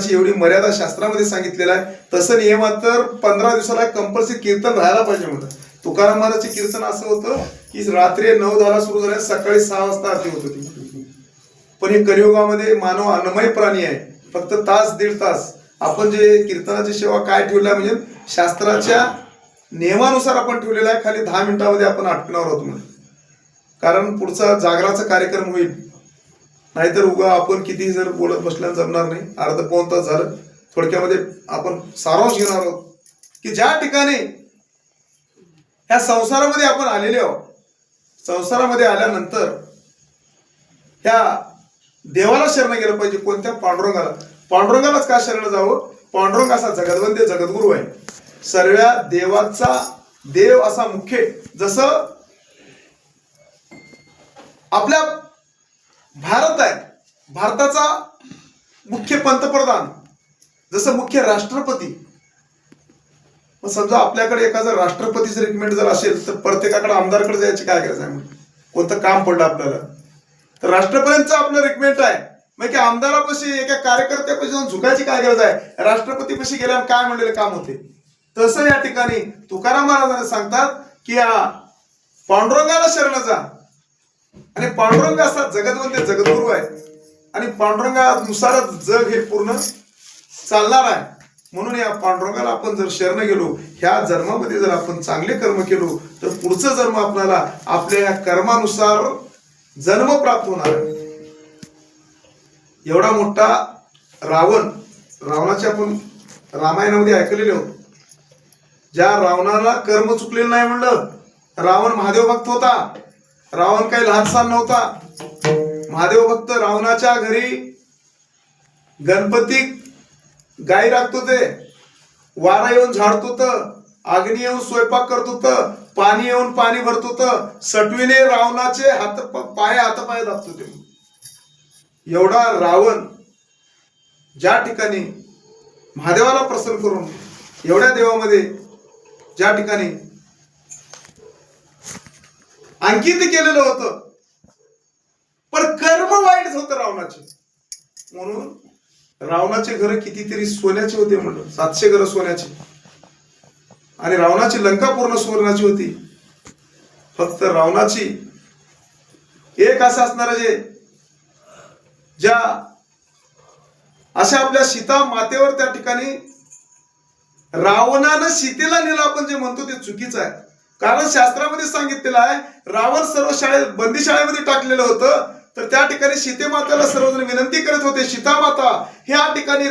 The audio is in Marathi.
अशी एवढी मर्यादा शास्त्रामध्ये सांगितलेलं आहे तसं नियमात तर पंधरा दिवसाला कंपल्सरी कीर्तन राहायला पाहिजे म्हणतं तुकाराम महाराजचे कीर्तन असं होतं की रात्री नऊ दहाला सुरू झाल्या सकाळी सहा वाजता आरती होत होती. पण हे कलियुगामध्ये मानव अन्नमय प्राणी आहे. फक्त तास दीड तास. आपण जे कीर्तनाची सेवा काय ठेवल्या म्हणजे शास्त्राच्या नियमानुसार आपण ठेवलेलं आहे खाली दहा मिनिटामध्ये आपण अटकणार आहोत म्हणून. कारण पुढचा जागराचा कार्यक्रम होईल. नाहीतर उगा आपण किती जर बोलत बसल्यानं जमणार नाही. अर्ध पाऊन तास झालं थोडक्यामध्ये आपण सारांश घेणार आहोत की ज्या ठिकाणी ह्या संसारामध्ये आपण आलेले आहोत संसारामध्ये आल्यानंतर ह्या देवाला शरण गेलं पाहिजे कोणत्या पांडुरंगाला? पांडुरंगालाच का शरण जावं? पांडुरंग असा जगदवंदे जगद्गुरू आहे. सर्व देवाचा देव असा मुख्य जसं आपल्या भारत आहे. भारताचा मुख्य पंतप्रधान जसं मुख्य राष्ट्रपती. मग समजा आपल्याकडे एखादं राष्ट्रपतीचं रिकमेंड जर असेल तर प्रत्येकाकडे आमदारकडे जायची काय गरज आहे? कोणतं काम पडलं आपल्याला? तर राष्ट्रपतींचं आपलं रिकमेंड आहे. मग की आमदारापाशी एका कार्यकर्त्यापाशी जाऊन झुकायची काय गरज आहे? राष्ट्रपतीपाशी गेल्यावर काय म्हणलेलं काम होते? तसं या ठिकाणी तुकाराम महाराजांना सांगतात की या पांडुरंगाला शरण जा. आणि पांडुरंग असा जगदवंत जगद्गुरू आहे. आणि पांडुरंगानुसारच जग हे पूर्ण चालणार आहे. म्हणून या पांडुरंगाला आपण जर शरण गेलो ह्या जन्मामध्ये जर आपण चांगले कर्म केलो तर पुढचं जन्म आपल्याला आपल्या या कर्मानुसार जन्म प्राप्त होणार एवढा मोठा रावण रावणाचे आपण रामायणामध्ये ऐकलेले आहोत ज्या रावणाला कर्म चुकलेलं नाही म्हणलं रावण महादेव भक्त होता. रावण काही लहानसा नव्हता. महादेव भक्त रावणाच्या घरी गणपती गाई राखत होते. वारा येऊन झाडत होतं. अग्नी येऊन स्वयंपाक करत होतं. पाणी येऊन पाणी भरत होतं. सटवीने रावणाचे हात पाय हातपाय दाबत होते. एवढा रावण ज्या ठिकाणी महादेवाला प्रसन्न करून एवढ्या देवामध्ये ज्या ठिकाणी अंकित केलेलं होतं. पण कर्म वाईट होतं रावणाचे. म्हणून रावणाचे घर कितीतरी सोन्याचे होते म्हणलं सातशे घर सोन्याचे. आणि रावणाची लंका पूर्ण सुवर्णाची होती. फक्त रावणाची एक असं असणार जे ज्या अशा आपल्या सीता मातेवर त्या ठिकाणी रावणानं सीतेला नेलं आपण जे म्हणतो ते चुकीचं आहे. कारण शास्त्रामध्ये सांगितलेलं आहे रावण सर्व शाळेत बंदी शाळेमध्ये टाकलेलं होतं तर त्या ठिकाणी सीतेमाताला सर्वजण विनंती करत होते सीता माता ह्या ठिकाणी